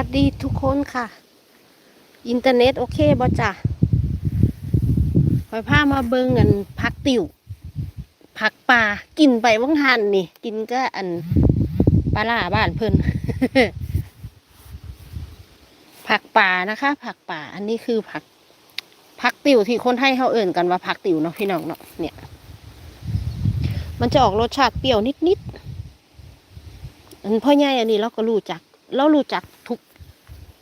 วัสดีทุกคนค่ะ อินเทอร์เน็ตโอเคบ่จ้ะคอยพามาเบิ่งอันผักติ๋วผักป่ากินไปว่างหันนี่ กินก็อันปลาล่าบ้านเพิ่นผักป่านะคะ ผักป่า อันนี้คือผักผักติ๋วที่คนไทยเขาเอื่นกันว่าผักติ๋วเนาะพี่น้องเนาะเนี่ย มันจะออกรสชาติเปรี้ยวนิดๆอันพ่อใหญ่อันนี้เราก็รู้จัก เรารู้จักทุก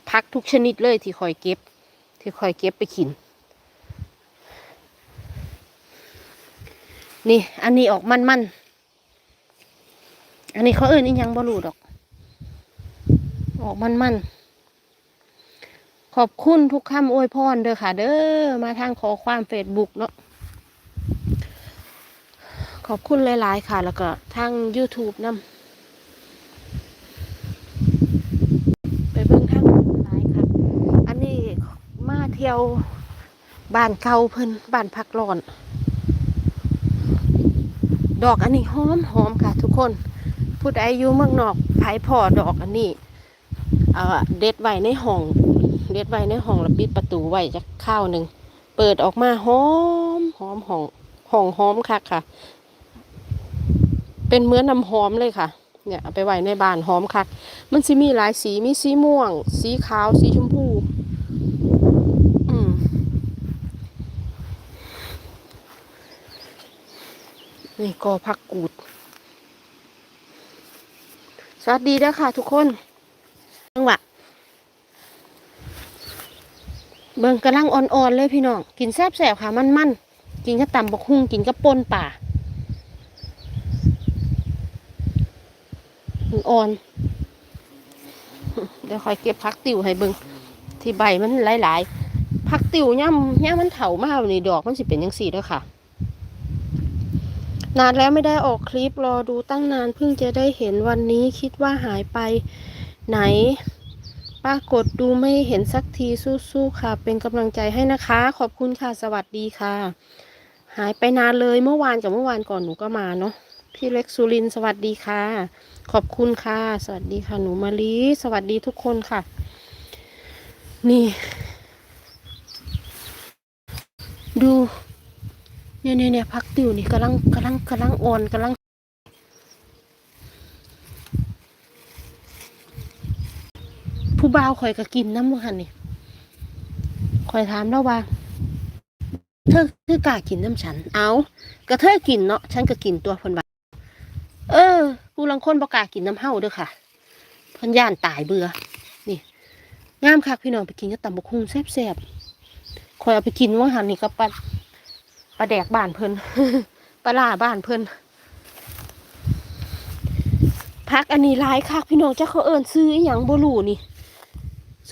ผักทุกชนิดเลยที่คอยเก็บ ที่คอยเก็บไปกิน นี่ อันนี้ออกมันมันอันนี้เขาเอิ้นอียังบ่รู้ดอก ออกมันมันขอบคุณทุกคำอวยพรเด้อค่ะ เด้อมาทางขอความเฟซบุ๊กเนาะขอบคุณหลาย ๆ ค่ะ แล้วก็ทาง YouTube นำไปเบิ่งทางหลายค่ะ อันนี้มาเที่ยวบ้านเก่าเพิ่นบ้านพักร้อน ดอกอันนี้หอมหอมค่ะ ทุกคนผู้ใดอยู่เมืองนอกไผพอดอกอันนี้เอ่อเด็ดไว้ในห้องเด็ดไว้ในห้องแล้วปิดประตูไว้จักข้าวหนึ่งเปิดออกมาหอมหอมห้องห้องหอมคักค่ะ เป็นเหมือนน้ำหอมเลยค่ะเนี่ยเอาไปไว้ในบ้านหอมคัก มันสิมีหลายสี มีสีม่วง สีขาว สีชมพู อืม นี่ก็พักกูด สวัสดีเด้อค่ะทุกคนจังหวะเบิ่งกำลังอ่อนๆเลยพี่น้อง กินแซ่บๆค่ะมันๆ กินกับตำบกฮุ่งกินกับปนป่าอ่อนเดี๋ยวคอยเก็บพักติวให้เบิงที่ใบมันหลายๆพักติวย่ำย่ำมันเถามากนี่ดอกมันสิเป็นยังสี่ด้วยค่ะ นานแล้วไม่ได้ออกคลิปรอดูตั้งนานเพิ่งจะได้เห็นวันนี้คิดว่าหายไปไหนปรากฏดูไม่เห็นสักทีสู้ๆค่ะ เป็นกำลังใจให้นะคะ ขอบคุณค่ะสวัสดีค่ะ หายไปนานเลยเมื่อวานกับเมื่อวานก่อนหนูก็มาเนาะพี่เล็กสุรินสวัสดีค่ะ ขอบคุณค่ะ สวัสดีค่ะหนูมาลีสวัสดีทุกคนค่ะ นี่ ดู เนี่ยเนี่ยเนี่ยพักติวนี่กำลังกำลังกำลังอ่อนกำลังผู้บ่าวคอยก็กินน้ำมันนี่คอยถามแล้วว่าเธอเธอกล้ากินน้ำฉัน เอากระเธอกินเนาะฉันก็กินตัวพิ่นว่าเออผู้ลังคนบ่กล้ากินน้ำเฮาเด้อค่ะพิ่นย่านตายเบื่อนี่งามคักพี่น้องไปกินกับตำบกหุ่งแซ่บๆคอยเอาไปกินว่าหันนี่ก็ปลา ปลาแดกบ้านเพิ่นปลาล่าบ้านเพิ่นพักอันนี้หลายคักพี่น้องเจ้าเขาเอิ้นซื้ออีหยังบ่รู้นี่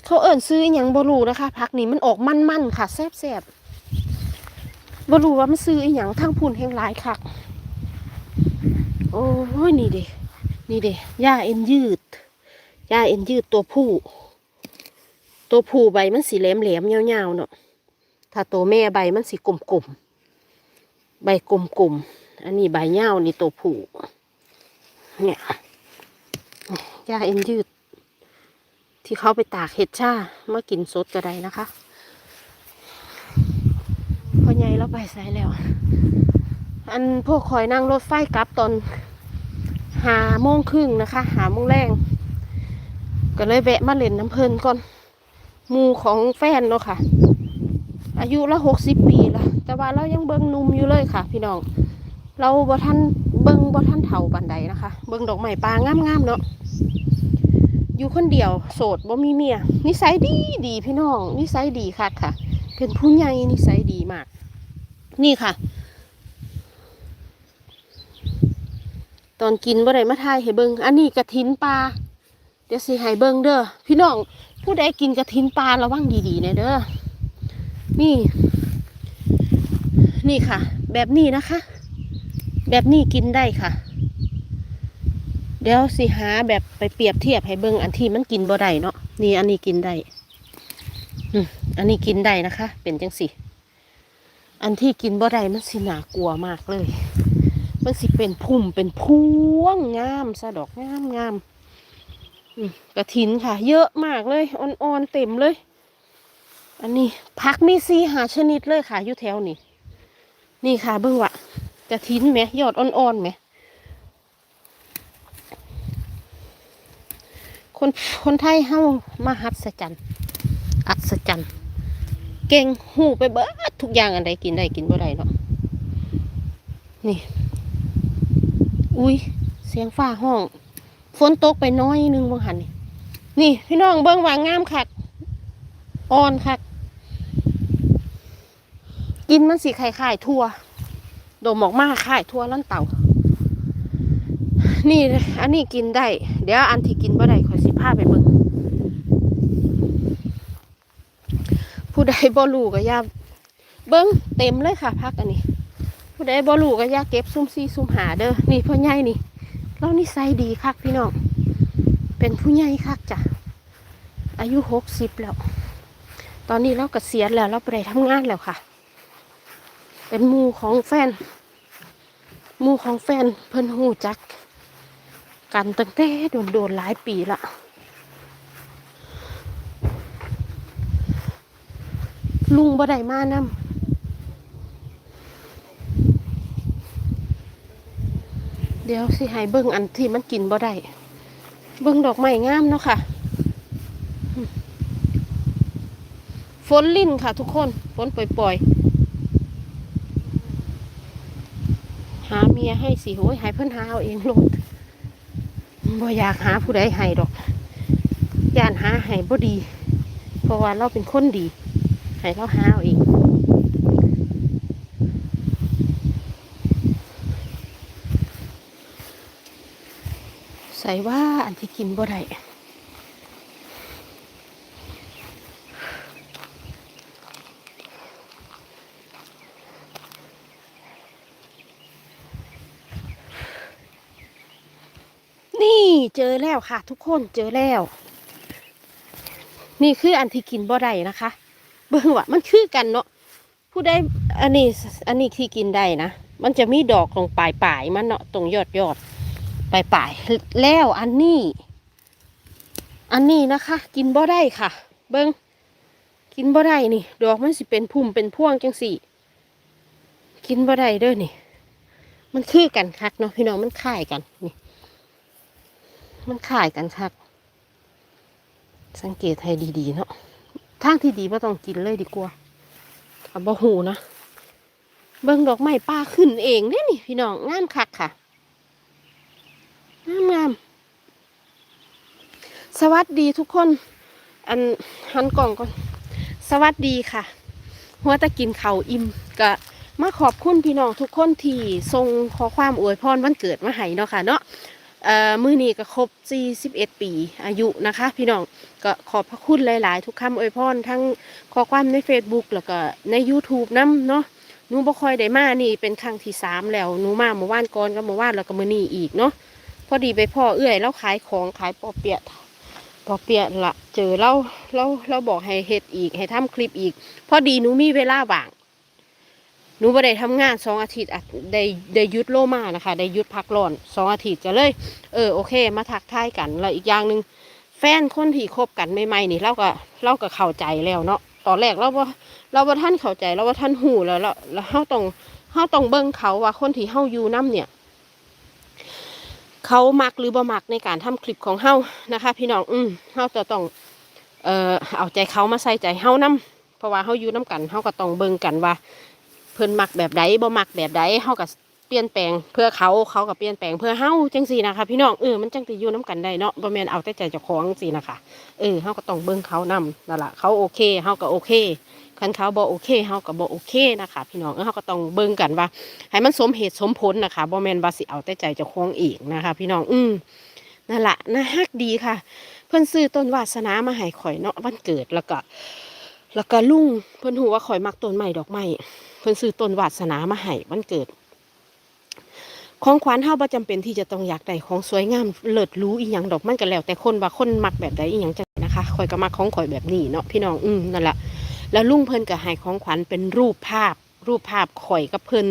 เขาเอิ้นซื้ออหยังบ่รู้นะคะพักนี้มันออกมันๆค่ะแซ่บๆบ่รู้ว่ามันซื้ออหยังทั้งพุ่นแห่งหลายคัก โอ้ยนี่เด้นี่เด้หญ้าเอ็นยืดหญ้าเอ็นยืดตัวผู้ ตัวผู้ใบมันสีแหลมๆยาวๆเนาะถ้าตัวแม่ใบมันสีกลมๆ ใบกลมๆ อันนี้ใบยานี่ตัวผู้เนี่ยหญ้าเอ็นยืด ที่เขาไปตากเห็ดชามากินสดก็ได้นะคะพอใหญ่เราไปใส่แล้ว อันพวกคอยนั่งรถไฟกลับตอนหาโมงครึ่งนะคะ หาโมงแรงก็เลยแวะมาเล่นน้ำเพลินก่อนหมูของแฟนเนาะค่ะ อายุละหกสิบปีละ แต่ว่าเรายังเบิ้งนุ่มอยู่เลยค่ะ พี่น้อง เราบ่ท่านเบิ้งบ่ท่านเฒ่าบันไดนะคะ เบิ้งดอกไม้ปลางามๆเนาะอยู่คนเดียวโสดบ่มีเมีย นิสัยดีดีพี่น้อง นิสัยดีคักค่ะ เป็นผู้ใหญ่นิสัยดีมาก นี่ค่ะ ตอนกินบ่ได้มาทายให้เบิงอันนี้กระถินปลาเดี๋ยวสิให้เบิงเด้อพี่น้อง ผู้ใดกินกระถินปลาระวังดีๆเนี่ยเด้อนี่ นี่ค่ะ แบบนี้นะคะ แบบนี้กินได้ค่ะ เดี๋ยวสิหาแบบไปเปรียบเทียบให้เบิ่งอันที่มันกินบ่ได้เนาะนี่อันนี้กินได้อืมอันนี้กินได้นะคะ เป็นจังสิอันที่กินบ่ได้มันสินากลัวมากเลย มันสิเป็นพุ่มเป็นพวงงามซะดอกงามงามกระถินค่ะ เยอะมากเลยอ่อนๆเต็มเลย อันนี้ผักมีซีหาชนิดเลยค่ะอยู่แถวนี้ นี่ค่ะเบิ่งวะกระถินไหมยอดอ่อนๆไหมคนคนไทยเฮามาหัศจรรย์อัศจรรย์เก่งหูไปเบิดทุกอย่างอันใดกินได้กินบ่ได้เนาะนี่ อุ้ยเสียงฟ้าห้องฝนตกไปน้อยนึงบางหันนี่นี่พี่น้องเบิ้งว่างามคักอ่อนคัก กินมันสีไข่ไข่ทั่วโดมออกมาไข่ทั่วลั่นเต่า นี่อันนี้กินได้ เดี๋ยวอันที่กินบ่ได้ขอสิพาไปเบิ้งผู้ใดบ่รู้ก็อย่าเบิ้งเต็มเลยค่ะพักอันนี้ ผู้ใดบ่รู้ก็อย่าเก็บซุ่มซี่ซุ่มหาเด้อนี่พ่อใหญ่นี่เรานิสัยดีคักพี่น้องเป็นผู้ใหญ่คักจ้ะอายุหกสิบแล้ว ตอนนี้เราเกษียณแล้วเราไปได้ทำงานแล้วค่ะ เป็นหมูของแฟนหมูของแฟนเพิ่นหูจัก กันตั้งแต่โดนโดนหลายปีละลุงบ่ได้มานำเดี๋ยวสิให้เบิ่งอันที่มันกินบ่ได้ เบิ่งดอกไม้งามเนาะค่ะ ฝนลิ่นค่ะทุกคน ฝนปล่อยๆ หาเมียให้สิโอ้ยให้เพิ่นหาเอาเองโลดบ่อยากหาผู้ใดให้ดอกย่านหาให้บ่ดี เพราะว่าเราเป็นคนดีให้เราหาเอาเองใส่ว่าอันที่กินบ่ได้ นี่ เจอแล้วค่ะ ทุกคนเจอแล้ว นี่คืออันที่กินบ่ได้นะคะ เบิ่งว่ามันคือกันเนาะผู้ใดอันนี้อันนี้ที่กินได้นะมันจะมีดอกตรงปลายปลายมันเนาะตรงยอดยอดปลายปลายแล้วอันนี้ อันนี้นะคะ กินบ่ได้ค่ะ เบิ่งกินบ่ได้นี่ ดอกมันสิเป็นพุ่มเป็นพวงจังสี่กินบ่ได้เด้อนี่ มันคือกันคักเนาะพี่น้องมันคล้ายกันนี่ มันคล้ายกันคัก สังเกตให้ดีๆเนาะทางที่ดีว่ต้องกินเลยดีกว่าเอาบ่หูนะ เบิ่งดอกไม้ป่าขึ้นเองเด้นี่พี่น้องงามคักค่ะ งามงามสวัสดีทุกคน อันหันกล่องก่อน สวัสดีค่ะ หัวตะกินเขาอิ่มก็มาขอบคุณพี่น้องทุกคนที่ส่งขอความอวยพรวันเกิดมาให้เนาะค่ะเนาะ มือนี้ก็ครบ 41 ปีอายุนะคะ พี่น้องก็ขอบพระคุณหลาย ๆ ทุกคำอวยพรทั้งข้อความใน Facebook แล้วก็ใน YouTube นํเนาะหนูบ่ค่อยได้มานี่เป็นครั้งที่สามแล้วหนูมาเมื่อวานก่อนก็เมื่อวานแล้วก็มื้อนี้อีกเนาะพอดีไปพ่อเอื้อยแล้วขายของขายปอเปียะปอเปียะละเจอเราเราเราบอกให้เฮ็ดอีกให้ทำคลิปอีก พอดีหนูมีเวลาว่าง หนูบ่ได้ทำงานสองอาทิตย์อะได้ได้ยุดโลมานะคะ ได้ยุดพักร้อนสองอาทิตย์จะเลย เออโอเค มาทักทายกันแล้วอีกอย่างหนึ่งแฟนคนที่คบกันใหม่ๆนี่เราก็เราก็เข้าใจแล้วเนาะตอนแรกเราว่าเราว่าท่านเข้าใจเราว่าท่านหูแล้วแล้วแล้วเฮาต้องเฮาต้องเบิ่งเขาว่าคนที่เฮาอยู่นํเนี่ย เขามักหรือบ่มักในการทำคลิปของเฮานะคะ พี่น้องอืมเฮาจะต้องเอ่อเอาใจเขามาใส่ใจเฮานํเพราะว่าเฮาอยู่นํกันเฮาก็ต้องเบิ่งกันว่า เพิ่นมักแบบใดบ่มักแบบใดเฮาก็เปลี่ยนแปลงเพื่อเขาเขาก็เปลี่ยนแปลงเพื่อเฮาจังซี่นะคะพี่น้องเออมันจังสิอยู่นํกันได้เนาะบ่แม่นเอาแต่ใจเจ้าของจังซี่นะคะเออเฮาก็ต้องเบิ่งเขานํนั่นล่ะเขาโอเคเฮาก็โอเคคันเขาบ่โอเคเฮาก็บ่โอเคนะคะ พี่น้องเออเฮาก็ต้องเบิ่งกันว่า ให้มันสมเหตุสมผลนะคะบ่แม่นว่าสิเอาแต่ใจเจ้าของเองนะคะ พี่น้องอืมนั่นล่ะน่าฮักดีค่ะ เพิ่นซื้อต้นวาสนามาให้ข่อยเนาะวันเกิดแล้วก็ แล้วก็ลุงเพิ่นฮู้ว่าข่อยมักต้นไม้ดอกไม้เพิ่นซื้อต้นวาสนามาให้วันเกิด ของขวัญเฮาบ่จำเป็นที่จะต้องอยากได้ของสวยงามเลิศรู้อีหยังดอกมันก็แล้ว แต่คนว่าคนมักแบบใดอีหยังจังนะคะข่อยก็มักของข่อยแบบนี้เนาะพี่น้องอืมนั่นแหละแล้วลุงเพิ่นก็ให้ของขวัญเป็นรูปภาพ รูปภาพข่อยกับเพิ่น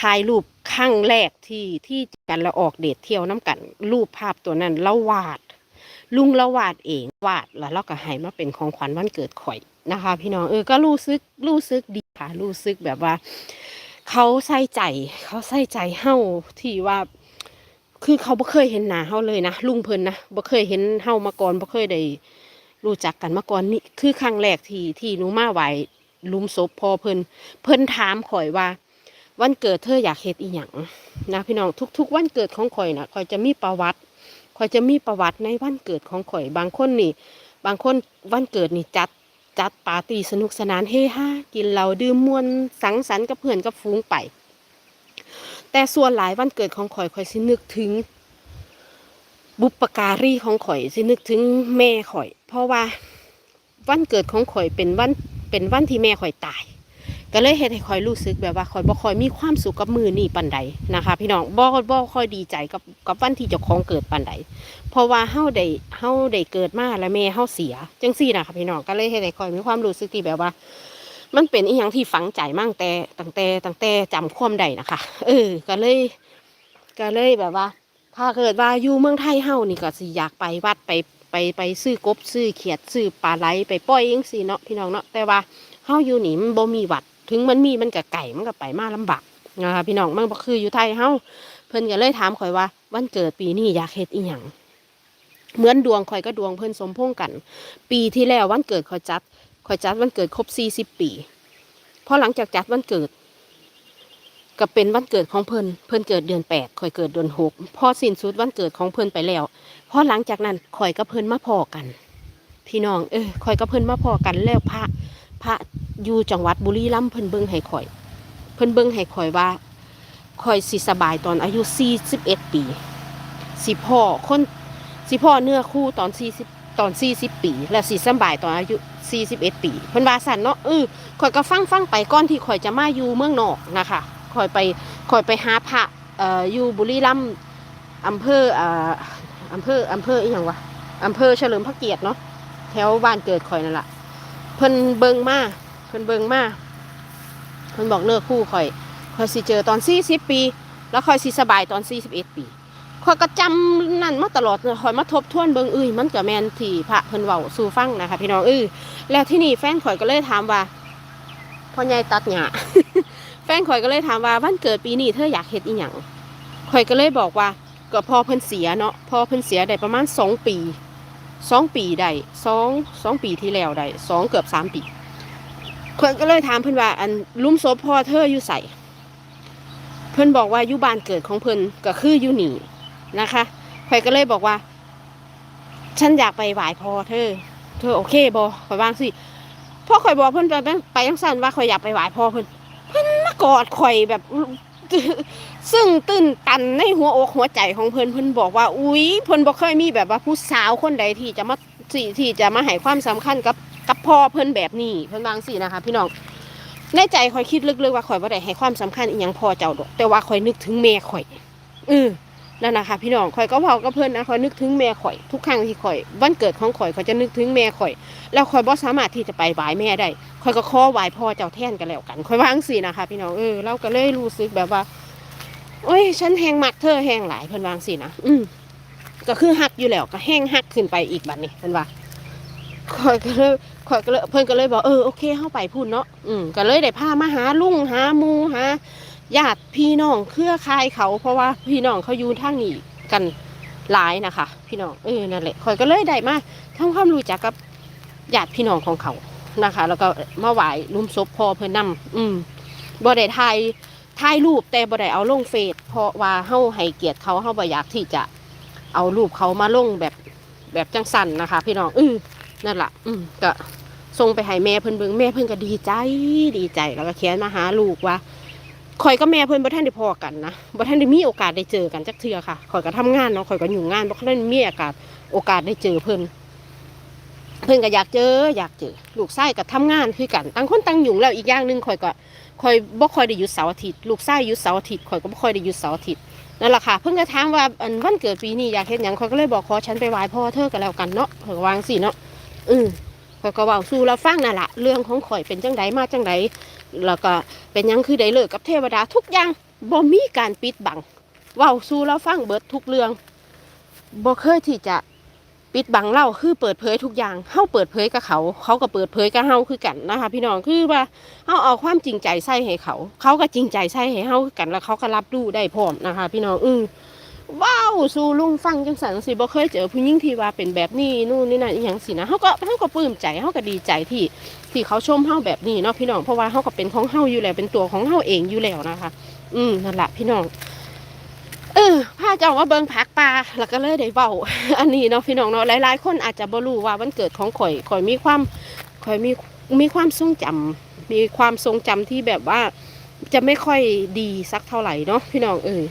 ถ่ายรูปครั้งแรกที่ที่กันแล้วออกเดทเที่ยวน้ำกันรูปภาพตัวนั้นแล้ววาด ลุงละวาดเองวาดแล้วเราก็ให้มาเป็นของขวัญวันเกิดข่อย นะคะ พี่น้องเออก็รู้สึกรู้สึกดีค่ะรู้สึกแบบว่า เขาใส่ใจเขาใส่ใจเฮาที่ว่า คือเขาบ่เคยเห็นหน้าเฮาเลยนะลุงเพิ่นนะบ่เคยเห็นเฮามาก่อนบ่เคยได้รู้จักกันมาก่อนนี่คือครั้งแรกที่ที่หนูมาไหวลุมศพพอเพิ่นเพิ่นถามข่อยว่า วันเกิดเธออยากเฮ็ดอีหยังนะพี่น้องทุก ๆ วันเกิดของข่อยนะข่อยจะมีประวัติข่อยจะมีประวัติในวันเกิดของข่อย บางคนนี่ บางคนวันเกิดนี่จัด จัดปาร์ตี้สนุกสนานเฮฮากินเหล้าดื่มมวนสังสรรค์กับเพื่อนกับฟูงไป แต่ส่วนหลายวันเกิดของข่อยข่อยสินึกถึง บุปการีของข่อยสินึกถึงแม่ข่อย เพราะว่าวันเกิดของข่อยเป็นวันเป็นวันที่แม่ข่อยตาย ก็เลยเฮ็ดให้ข่อยรู้สึกแบบว่าข่อยบ่คอยมีความสุขกับมือนี่ปานใดนะคะ พี่น้องบ่บ่คอยดีใจกับกับวันที่เจ้าของเกิดปานใดเพราะว่าเฮาได้เฮาได้เกิดมาแล้วแม่เฮาเสียจังซี่นะคะพี่น้องก็เลยเฮ็ดให้ข่อยมีความรู้สึกที่แบบว่า มันเป็นอีหยังที่ฝังใจมั่งแต่ตั้งแต่ตั้งแต่จำความได้นะคะ เออ ก็เลย ก็เลยแบบว่า ถ้าเกิดว่าอยู่เมืองไทยเฮานี่ก็สิอยากไปวัดไปไปไปซื้อกบซื้อเขียดซื้อปลาไหลไปปล่อยเองสิเนาะพี่น้องเนาะแต่ว่าเฮาอยู่นี่มันบ่มีวัด ถึงมันมีมันก็ไก่มันก็ไปมาลำบากนะคะพี่น้องมันบ่คืออยู่ไทยเฮาเพิ่นก็เลยถามข่อยว่า วันเกิดปีนี้อยากเฮ็ดอีหยังเหมือนดวงข่อยก็ดวงเพิ่นสมพงกัน ปีที่แล้ววันเกิดข่อยจัดข่อยจัดวันเกิดครบ40ปีพอหลังจากจัดวันเกิดก็เป็นวันเกิดของเพิ่นเพิ่นเกิดเดือนแปดข่อยเกิดเดือนหกพอสิ้นสุดวันเกิดของเพิ่นไปแล้วพอหลังจากนั้นข่อยกับเพิ่นมาพอกัน พี่น้องเออข่อยกับเพิ่นมาพอกันแล้วพระ พระอยู่จังหวัดบุรีรัมย์เพิ่นเบิ่งให้ข่อย เพิ่นเบิ่งให้ข่อยว่าข่อยสิสบายตอนอายุ41ปี สิพ่อคนสิพ่อเนื้อคู่ตอน40ตอน40ปี และสิสบายตอนอายุ41ปีเพิ่นว่าสั่นเนาะเออข่อยก็ฟังฟังไปก่อนที่ข่อยจะมาอยู่เมืองนอกนะคะข่อยไปข่อยไปหาพระเอ่ออยู่บุรีรัมย์อำเภอเอ่ออำเภออำเภออีหยังวะอำเภอเฉลิมพระเกียรติเนาะแถวบ้านเกิดข่อยนั่นแหละ เพิ่นเบิงมาเพิ่นเบิงมาเพิ่นบอกเนื้อคู่ข่อยข่อยสิเจอตอน40ปี แล้วข่อยสิสบายตอน41ปีข่อยก็จำนั่นมาตลอดข่อยมาทบทวนเบิงเอ้ยมันก็แมนที่พระเพิ่นเว้าสู่ฟังนะคะพี่น้องเออแล้วที่นี่แฟนข่อยก็เลยถามว่าพ่อใหญ่ตัดหญ้าแฟนข่อยก็เลยถามว่าวันเกิดปีนี้เธออยากเฮ็ดอีหยังข่อยก็เลยบอกว่าก็พอเพิ่นเสียเนาะพอเพิ่นเสียได้ประมาณสองปี สองปีได้สองสองปีที่แล้วได้สองเกือบสามปีข่อยก็เลยถามเพิ่นว่าอันลุมศพพ่อเธออยู่ใส่เพิ่นบอกว่าอยู่บ้านเกิดของเพิ่นก็คืออยู่นี่นะคะข่อยก็เลยบอกว่า ฉันอยากไปไหว้พ่อเธอ เธอโอเคบอข่อยวางสิพ่อข่อยบอกเพื่อนไปไปยังสั้นว่าข่อยอยากไปไหว้พ่อเพื่อนเพื่อนมากอดข่อยแบบ ซึ่งตื้นตันในหัวอกหัวใจของเพื่อนเพื่อนบอกว่า อุ๊ยเพื่อนบอกเคยมีแบบว่าผู้สาวคนใดที่จะมาสี่ที่จะมาให้ความสำคัญกับกับพ่อเพื่อนแบบนี้เพื่อนวางสี่นะคะ พี่น้องในใจคอยคิดลึกๆว่าคอยว่าได้ให้ความสำคัญอีหยังพ่อเจ้าดอกแต่ว่าคอยนึกถึงแม่คอยเออ นั่นนะคะพี่น้องข่อยก็เผากับเพื่อนนะข่อยนึกถึงแม่ข่อยทุกครั้งที่ข่อยวันเกิดของข่อยข่อยจะนึกถึงแม่ข่อย แล้วข่อยบ่สามารถที่จะไปไหว้แม่ได้ข่อยก็ขอไหว้พ่อเจ้าแท่นกันแล้วกันข่อยวางสินะคะ พี่น้องเออเราก็เลยรู้สึกแบบว่าโอ้ยฉันแหงมักเธอแหงหลายเพิ่นวาจังสินะอืมก็คือหักอยู่แล้วก็แห้งหักขึ้นไปอีกบัดนี้เพิ่นว่าข่อยก็เลยข่อยก็เลยเพิ่นก็เลยบอกเออโอเคเข้าไปพูดเนาะอืมก็เลยได้พามาหาลุงหาหมูหา ญาติพี่น้องเครือข่ายเขา เพราะว่าพี่น้องเขาอยู่ทางนี้กันหลายนะคะ พี่น้องเออนั่นแหละคอยก็เลยได้มาทำความรู้จักกับญาติพี่น้องของเขานะคะ แล้วก็มาไหว้ลุมศพพอเพิ่นนำอืมบ่ได้ถ่ายถ่ายรูปแต่บ่ได้เอาลงเฟซเพราะว่าเฮาให้เกียรติเขาเฮาบ่อยากที่จะเอารูปเขามาลงแบบแบบจังสันนะคะ พี่น้องอือนั่นแหละอืมก็ส่งไปให้แม่เพิ่นเบิ่งแม่เพิ่นก็ดีใจดีใจแล้วก็เขียนมาหาลูกว่า ข่อยกับแม่เพิ่นบ่ทันได้พอกันนะบ่ทันได้มีโอกาสได้เจอกันจักเทื่อค่ะข่อยก็ทำงานเนาะข่อยก็อยู่งานบ่ทันได้มีโอกาสโอกาสได้เจอเพิ่นเพิ่นก็อยากเจอ อยากเจอ ลูกชายก็ทำงานคือกันต่างคนต่างอยุ่แล้วอีกอย่างหนึงข่อยก็ข่อยบ่ค่อยได้หยุดเสาร์อาทิตย์ลูกชายหยุดเสาร์อาทิตย์ข่อยก็บ่ค่อยได้หยุดเสาร์อาทิตย์นั่นแหละค่ะเพิ่นก็ถามว่าอันวันเกิดปีนี้อยากเฮ็ดหยังข่อยก็เลยบอกขอฉันไปไหว้พ่อเธอก็แล้วกันเนาะข่อยวางสิเนาะอือ ข่อยก็เว้าสู่เราฟังนั่นล่ะเรื่องของข่อยเป็นจังไดมาจังไดแล้วก็เป็นยังคือได้เลิกกับเทวดาทุกอย่างบ่มีการปิดบังเว้าสู่เราฟังเบิดทุกเรื่องบ่เคยที่จะปิดบังเล่าคือเปิดเผยทุกอย่างเฮาเปิดเผยกับเขา เขาก็เปิดเผยกับเฮาคือกันนะคะ พี่น้องคือว่าเฮาเอาความจริงใจใส่ให้เขา เขาก็จริงใจใส่ให้เฮาคือกันแล้วเขาก็รับรู้ได้พร้อมนะคะ พี่น้องอือ ว้าวสู่ลุงฟังจังสันสิบ่เคยเจอผู้หญิงที่ว่าเป็นแบบนี้นู่นนี่นั่นอหย่างสินะเฮาก็เฮาก็ปลื้มใจเฮาก็ดีใจที่ที่เขาชมเฮาแบบนี้เนาะพี่น้องเพราะว่าเฮาก็เป็นของเฮาอยู่แล้วเป็นตัวของเฮาเองอยู่แล้วนะคะ อืมนั่นแหละพี่น้องเออพาเจ้าว่าเบิงผักปลาแล้วก็เลยได้เว้าอันนี้เนาะพี่น้องเนาะหลายๆ คนอาจจะบ่รู้ว่าวันเกิดของข่อยข่อยมีความข่อยมีมีความทรงจำมีความทรงจำที่แบบว่าจะไม่ค่อยดีสักเท่าไหร่เนาะพี่น้องเออ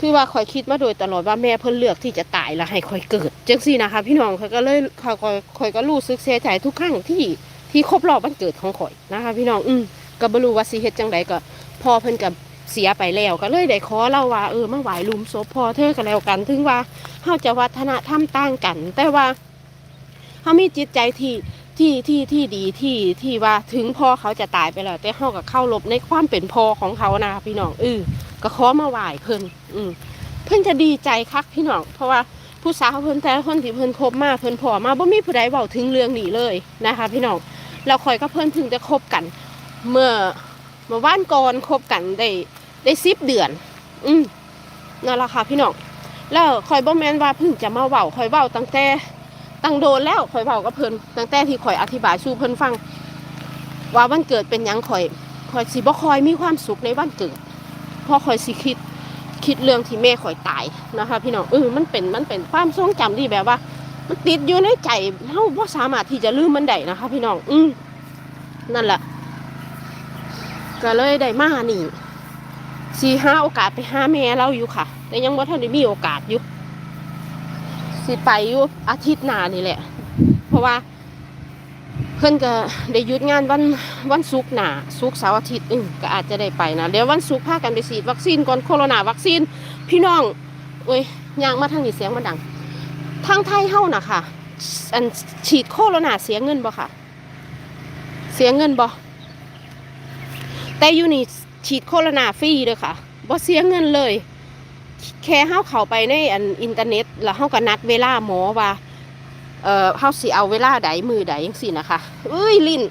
คือว่าข่อยคิดมาโดยตลอดว่าแม่เพิ่นเลือกที่จะตายแล้วให้ข่อยเกิดจังซี่นะคะพี่น้องข่อยก็เลยข่อยข่อยข่อยก็รู้สึกเสียใจทุกครั้งที่ที่ครบรอบวันเกิดของข่อยนะคะ พี่น้องอืมก็บ่รู้ว่าสิเฮ็ดจังไดก็พอเพิ่นกับเสียไปแล้วก็เลยได้ขอเล่าว่าเออมาไหวลุมศพพอเธอกันแล้วกัน ถึงว่าเฮาจะวัฒนธรรมต่างกัน แต่ว่าเฮามีจิตใจที่ที่ที่ที่ดีที่ที่ว่าถึงพ่อเขาจะตายไปแล้วแต่เฮาก็เข้ารบในความเป็นพ่อของเขานะพี่น้องเออ ก็ขอมาไหว้เพิ่นอืมเพิ่นจะดีใจคักพี่น้องเพราะว่าผู้สาวเพิ่นแต่คนที่เพิ่นคบมาเพิ่นพอมาบ่มีผู้ใดเว้าถึงเรื่องนี้เลยนะคะ พี่น้องแล้วคอยก็เพิ่นเพิ่งจะคบกัน เมื่อเมื่อวานก่อนคบกันได้ได้สิบเดือน อืมนั่นแหละค่ะพี่น้องแล้วคอยบ่แมนว่าเพิ่งจะมาเว้าคอยเว้าตั้งแต่ตั้งโดนแล้วคอยเว้ากับเพิ่นตั้งแต่ที่คอยอธิบายสู่เพิ่นฟัง ว่าวันเกิดเป็นยังคอยคอยสิบ่คอยมีความสุขในวันเกิด พราะคอยสิคิดคิดเรื่องที่แม่คอยตายนะคะ พี่น้องเออมันเป็นมันเป็นความทรงจำที่แบบว่า มันติดอยู่ในใจเฮาบ่สามารถที่จะลืมมันได้นะคะ พี่น้องอืมนั่นแหละก็เลยได้มานี่สีห้าโอกาสไปหาแม่เราอยู่ค่ะ แต่ยังว่าท่านได้มีโอกาสอยู่สิไปอยู่อาทิตย์หน้านี่แหละ เพราะว่า เพิ่อนก็ได้หยุดงานวันวันศุกร์หนาศุกร์เสาร์อาทิตย์อืก็อาจจะได้ไปนะเดี๋ยววันศุกร์พากันไปฉีดวัคซีนก่อนโคโรนาวัคซีน พี่น้องโอ้ยยางมาทางนี้เสียงมันดังทางไทยเฮ้าน่ะค่ะ อันฉีดโคโรนาเสียเงินบ่ค่ะ เสียเงินบ่แต่อยู่นี่ฉีดโคโรนาฟรีเลยค่ะบ่เสียเงินเลย แค่เฮาเข้าไปในอันอินเทอร์เน็ต แล้วเฮาก็นัดเวลาหมอว่า เอ่อเฮาสิเอาเวลาใดมือใดจังซี่นะคะเอ้ยลิ้น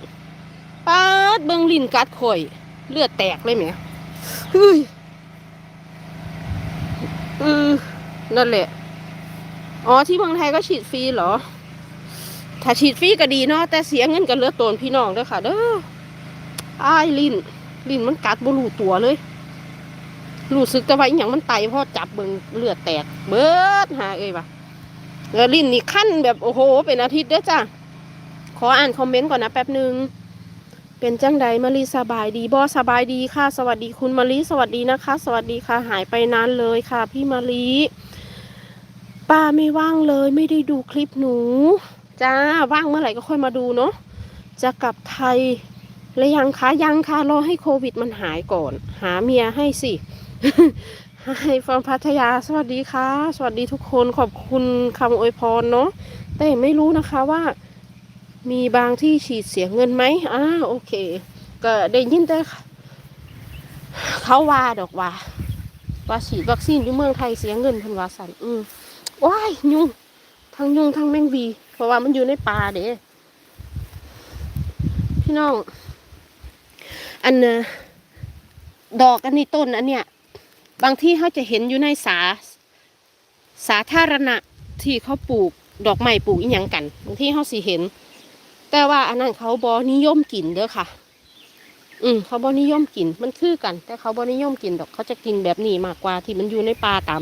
ปาดเบิ่งลิ้นกัดข่อย เลือดแตกเลยแหมเฮ้ยเออนั่นแหละ อ๋อที่เมืองไทยก็ฉีดฟรีเหรอ ถ้าฉีดฟรีก็ดีเนาะแต่เสียเงินกันเลือดตนพี่น้องด้อค่ะเด้ออ้ายลิ้นลิ้นมันกัดบรูตัวเลยรู้สึกแต่ว่าอย่างมันไตเพราะจับเบิ่งเลือดแตก เบิดหาเอ้ยว่ะ แล้วลิ้นนี่ขั้นแบบโอ้โห เป็นอาทิตย์เด้อจ้ะ ขออ่านคอมเมนต์ก่อนนะแป๊บหนึ่งเป็นจังใดมารีสบายดีบอสบายดีค่ะ สวัสดีคุณมารีสวัสดีนะคะ สวัสดีค่ะหายไปนานเลยค่ะ พี่มารีป้าไม่ว่างเลยไม่ได้ดูคลิปหนูจ้าว่างเมื่อไหร่ก็ค่อยมาดูเนาะจะกลับไทยแล้วยังคะยังค่ะรอให้โควิดมันหายก่อน หาเมียให้สิ ให้ฟอมพัทยาสวัสดีค่ะ สวัสดีทุกคนขอบคุณคำอวยพรเนาะแต่ไม่รู้นะคะว่า มีบางที่ฉีดเสียเงินไหมอ่าโอเค ก็ได้ยินแต่เขาว่าดอกว่า ว่าฉีดวัคซีนอยู่เมืองไทยเสียเงินพันวาสันอืมว้ายยุงทั้งยุงทั้งแมงวี เพราะว่ามันอยู่ในป่าเด้พี่น้อง อันเน่ะดอกอันนี้ต้นอันเนี้ย บางที่เขาจะเห็นอยู่ในสา สาธารณะที่เขาปลูกดอกไม้ปลูกอีหยังกัน บางที่เขาสิเห็น แต่ว่าอันนั้นเขาบอนิยมกินเด้อค่ะ อืมเขาบอนิยมกินมันคือกัน แต่เขาบอนิยมกินดอกเขาจะกินแบบนี้มากกว่าที่มันอยู่ในป่าตาม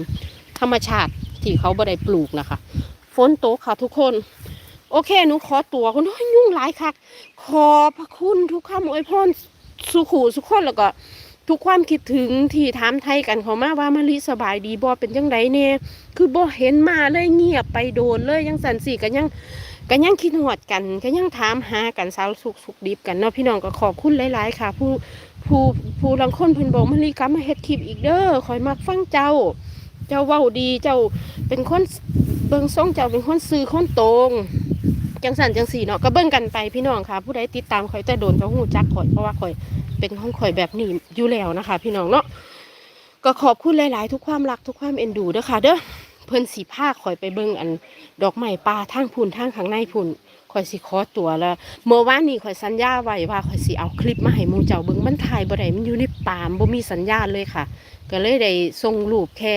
ธรรมชาติที่เขาบ่ได้ปลูกนะคะฝนตกค่ะทุกคน โอเคหนูขอตัวคุณโอ้ยยุ่งหลายคักขอบพระคุณทุกคำอวยพรสุขูสุขคนแล้วก็ ทุกความคิดถึงที่ถามไทยกันเขามาว่ามารีสบายดีบอเป็นยังไงเนี่ยคือบ่เห็นมาเลยเงียบไปโดนเลยยังสันสีกันยังกันยังคิดหวดกันกันยังถามหากันสาวสุขสุขดิบกันเนาะพี่น้องก็ขอบคุณหลาย ๆ ค่ะ ผู้ผู้ผู้ลังคนเพิ่นบอกมารีกลับมาเฮ็ดคลิปอีกเด้อคอยมักฟังเจ้า เจ้าเว้าดีเจ้าเป็นคนเบิ่งส่งเจ้าเป็นคนซื้อคนตรงจังสันจังสีเนาะก็เบิ่งกันไปพี่น้องค่ะ ผู้ใดติดตามข่อยแต่โดนเขาหูจักข่อยเพราะว่าข่อย เป็นของข่อยแบบนี้อยู่แล้วนะคะ พี่น้องเนาะก็ขอบคุณหลาย ๆ ทุกความรักทุกความเอ็นดูเด้อค่ะเด้อเพิ่นสิพาข่อยไปเบิ่งอัน ดอกไม้ป่าทางพุ่นทางข้างในพุ่นข่อยสิขอตัวแล้วเมื่อวานนี้ข่อยสัญญาไว้ว่าข่อยสิเอาคลิปมาให้หมู่เจ้าเบิ่งมันถ่ายบ่ได้มันอยู่ในป่ามบ่มีสัญญาณเลยค่ะ ก็เลยได้ส่งรูปแค่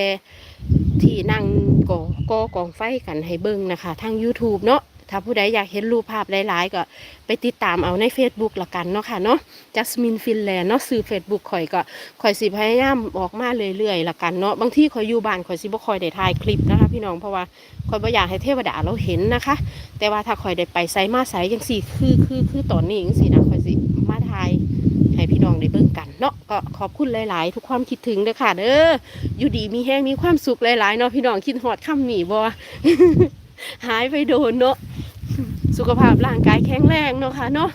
ที่นั่งก่อก่อกองไฟกันให้เบิ่งนะคะทาง YouTube เนาะ ถ้าผู้ใดอยากเห็นรูปภาพหลายๆ ก็ไปติดตามเอาใน Facebook ละกันเนาะค่ะเนาะ Jasmine Finland เนาะซื้อ Facebook ข่อยก็ข่อยสิพยายามออกมาเรื่อยๆละกันเนาะบางทีข่อยอยู่บ้านข่อยสิบ่ค่อยได้ถ่ายคลิปนะคะพี่น้องเพราะว่าข่อยบ่อยากให้เทวดาเราเห็นนะคะ แต่ว่าถ้าข่อยได้ไปไสมาไสจังซี่คือคือคือตอนนี้จังซี่นะข่อยสิมาถ่ายให้พี่น้องได้เบิ่งกันเนาะก็ขอบคุณหลาย ๆ ทุกความคิดถึงเด้อค่ะเด้ออยู่ดีมีแฮงมีความสุขหลาย ๆ เนาะพี่น้องคิดฮอดคำนี้บ่ หายไปโดนเนาะสุขภาพร่างกายแข็งแรงเนาะค่ะเนาะ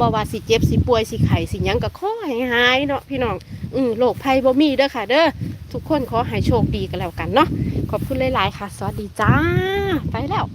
บอว่าสิเจ็บสิป่วยสิไข้สิยังก็ขอให้หายเนาะพี่น้องอือโรคภัยบ่มีเด้อค่ะ เด้อทุกคนขอให้โชคดีกันแล้วกันเนาะขอบคุณหลายๆค่ะ สวัสดีจ้า ไปแล้ว